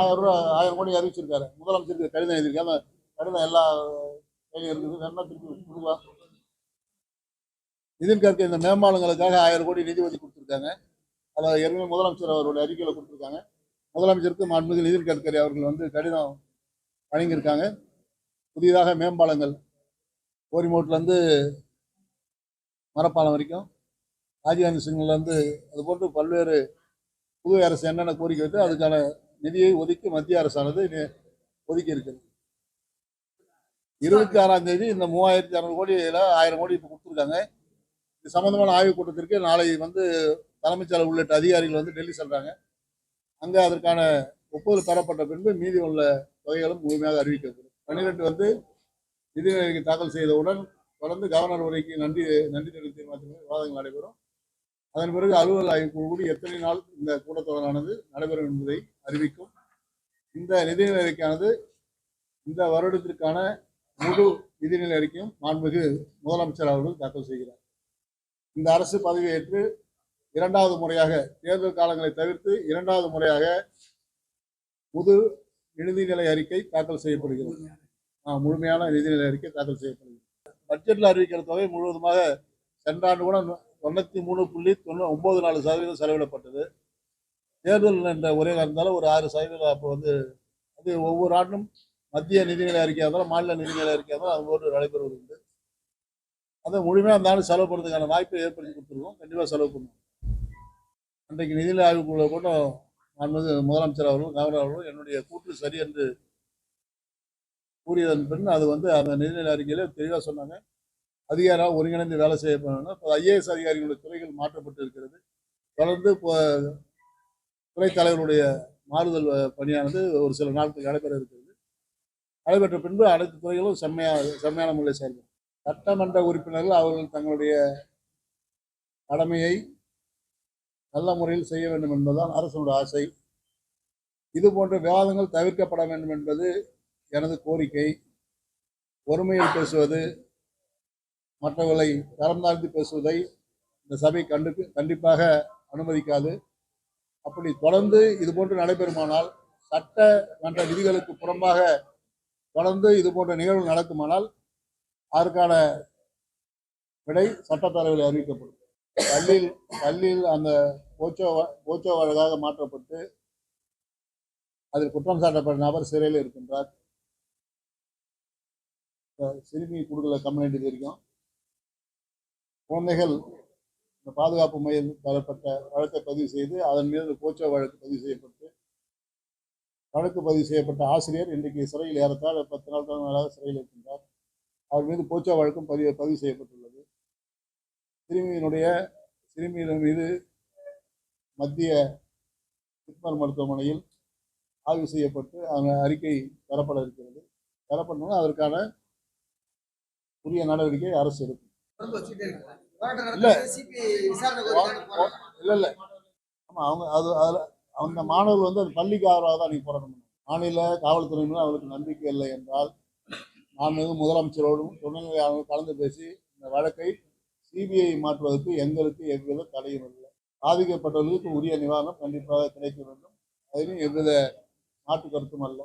ஆயிரம் ரூபா ஆயிரம் கோடி அறிவிச்சிருக்காரு. முதலமைச்சருக்கு கடிதம் எழுதியிருக்காரு. அந்த கடிதம் எல்லா கையிலும் இருக்குது வேணா திருப்பி கொடுக்கலாம் நிதின் கட்கரி இந்த மேம்பாலங்களுக்காக ஆயிரம் கோடி நிதி ஒதுக்கி கொடுத்துருக்காங்க. அதை ஏற்கனவே முதலமைச்சர் அவருடைய அறிக்கையில் கொடுத்துருக்காங்க. முதலமைச்சருக்கு மாண்புமிகு நிதின் கட்கரி அவர்கள் வந்து கடிதம் வழங்கியிருக்காங்க. புதிதாக மேம்பாலங்கள் கோரிமோட்லேருந்து மரப்பாலம் வரைக்கும் ராஜீவ்காந்தி சிக்னல்லேருந்து அது போட்டு பல்வேறு புதுவை அரசு என்னென்ன கோரிக்கை வைத்து அதுக்கான நிதியை ஒதுக்கி மத்திய அரசானது ஒதுக்கி இருக்குது இருபத்தி ஆறாம் தேதி இந்த மூவாயிரத்தி அறநூறு கோடியில் ஆயிரம் கோடி இப்போ கொடுத்துருக்காங்க. இது சம்பந்தமான ஆய்வுக் கூட்டத்திற்கு நாளை வந்து தலைமைச் செயலர் உள்ளிட்ட அதிகாரிகள் வந்து டெல்லி செல்றாங்க. அங்கே அதற்கான ஒப்புதல் பெறப்பட்ட பின்பு மீதி உள்ள தொகைகளும் முழுமையாக அறிவிக்கப்படும். பன்னிரெண்டு வந்து நிதிநிலைக்கு தாக்கல் செய்தவுடன் தொடர்ந்து கவர்னர் உரைக்கு நன்றி நன்றி தெரிவித்து தீர்மானத்தின் விவாதங்கள் நடைபெறும். அதன் பிறகு அலுவல் ஆய்வுக்குழு குழு கூடி எத்தனை நாள் இந்த கூட்டத்தொடரானது நடைபெறும் என்பதை அறிவிக்கும். இந்த நிதிநிலை அறிக்கையானது இந்த வருடத்திற்கான முழு நிதிநிலை அறிக்கையும் மாண்புமிகு முதலமைச்சர் அவர்கள் தாக்கல் செய்கிறார். இந்த அரசு பதவியேற்று இரண்டாவது முறையாக தேர்தல் காலங்களை தவிர்த்து இரண்டாவது முறையாக புது நிதிநிலை அறிக்கை தாக்கல் செய்யப்படுகிறது. முழுமையான நிதிநிலை அறிக்கை தாக்கல் செய்யப்படுகிறது. பட்ஜெட்டில் அறிவிக்கிற தொகை முழுவதுமாக சென்ற ஆண்டு கூட தொண்ணூற்றி மூணு புள்ளி தொண்ணூ ஒம்பது நாலு சதவீதம் செலவிடப்பட்டது. தேர்தல் என்ற ஒரே காரணத்தால் ஒரு ஆறு சதவீதம் அப்போ வந்து அது ஒவ்வொரு ஆண்டும் மத்திய நிதிநிலை அறிக்கையாக இருந்தாலும் மாநில நிதிநிலை அறிக்கையாக இருந்தாலும் அது போன்று நடைபெறுவது உண்டு அதை முழுமையாக அந்த ஆண்டு செலவு பண்ணுறதுக்கான வாய்ப்பை ஏற்படுத்தி கொடுத்துருக்கோம். கண்டிப்பாக செலவு பண்ணுவோம். அன்றைக்கு நிதிநிலை ஆய்வுக்குள்ள கூட மாண்புமிகு முதலமைச்சர் அவர்களும் கவர்னர் அவர்களும் என்னுடைய கூற்று சரி என்று கூறியதன் பின் அது வந்து அந்த நிதிநிலை அறிக்கையில் தெளிவாக சொன்னாங்க. அதிகாரியாக ஒருங்கிணைந்து வேலை செய்ய போனாங்க இப்போ ஐஏஎஸ் அதிகாரிகளுடைய துறைகள் மாற்றப்பட்டு இருக்கிறது தொடர்ந்து இப்போ துறை தலைவருடைய மாறுதல் பணியானது ஒரு சில நாட்கள் நடைபெற இருக்கிறது நடைபெற்ற பின்பு அனைத்து துறைகளும் செம்மையாக செம்மையான முறையில் செயல்படும். சட்டமன்ற உறுப்பினர்கள் அவர்கள் தங்களுடைய கடமையை நல்ல முறையில் செய்ய வேண்டும் என்பதுதான் அரசனுடைய ஆசை. இது போன்ற விவாதங்கள் தவிர்க்கப்பட வேண்டும் என்பது எனது கோரிக்கை. ஒருமையில் பேசுவது மற்றவர்களை தரம் தாழ்ந்து பேசுவதை இந்த சபை கண்டு கண்டிப்பாக அனுமதிக்காது. அப்படி தொடர்ந்து இது போன்று நடைபெறுமானால் சட்டமன்ற விதிகளுக்கு புறம்பாக தொடர்ந்து இது போன்ற நிகழ்வு நடக்குமானால் அதற்கான விடை சட்டத்தரவில் அறிவிக்கப்படும். பள்ளியில் பள்ளியில் அந்த போச்சோ வ- போச்சோ வழக்காக மாற்றப்பட்டு அதில் குற்றம் சாட்டப்பட்ட நபர் சிறையில் இருக்கின்றார். சிறுமி கொடுக்கல கம்ப்ளைண்ட் இது வரைக்கும் குழந்தைகள் இந்த பாதுகாப்பு மையம் தரப்பட்ட வழக்கை பதிவு செய்து அதன் மீது போச்சோ வழக்கு பதிவு செய்யப்பட்டு வழக்கு பதிவு செய்யப்பட்ட ஆசிரியர் இன்றைக்கு சிறையில் ஏறத்தால் பத்து நாள் மேலாக சிறையில் இருக்கின்றார். அவர் மீது போச்சோ வழக்கும் பதிவு பதிவு செய்யப்பட்டுள்ளது. சிறுமியினுடைய சிறுமியின் மீது மத்திய ஜிப்மர் மருத்துவமனையில் ஆய்வு செய்யப்பட்டு அந்த அறிக்கை தரப்பட இருக்கிறது. பெறப்படணும் அதற்கான உரிய நடவடிக்கை அரசு எடுக்கும். இல்ல. இல்ல இல்ல. ஆமா அவங்க அது அதுல அந்த மாணவர்கள் வந்து அது பள்ளிக்கு ஆதரவாக தான் நீங்க போராட்டம் பண்ணணும். மாநில காவல்துறை மீது அவர்களுக்கு நம்பிக்கை இல்லை என்றால் நான் மிகு முதலமைச்சரோடும் துணைநிலை ஆளுநரும் கலந்து பேசி இந்த வழக்கை சிபிஐ மாற்றுவதற்கு எங்களுக்கு எவ்வித தடையும் இல்லை. பாதிக்கப்பட்டவர்களுக்கு உரிய நிவாரணம் கண்டிப்பாக கிடைக்க வேண்டும். அதிலும் எவ்வித மாற்று கருத்தும் அல்ல.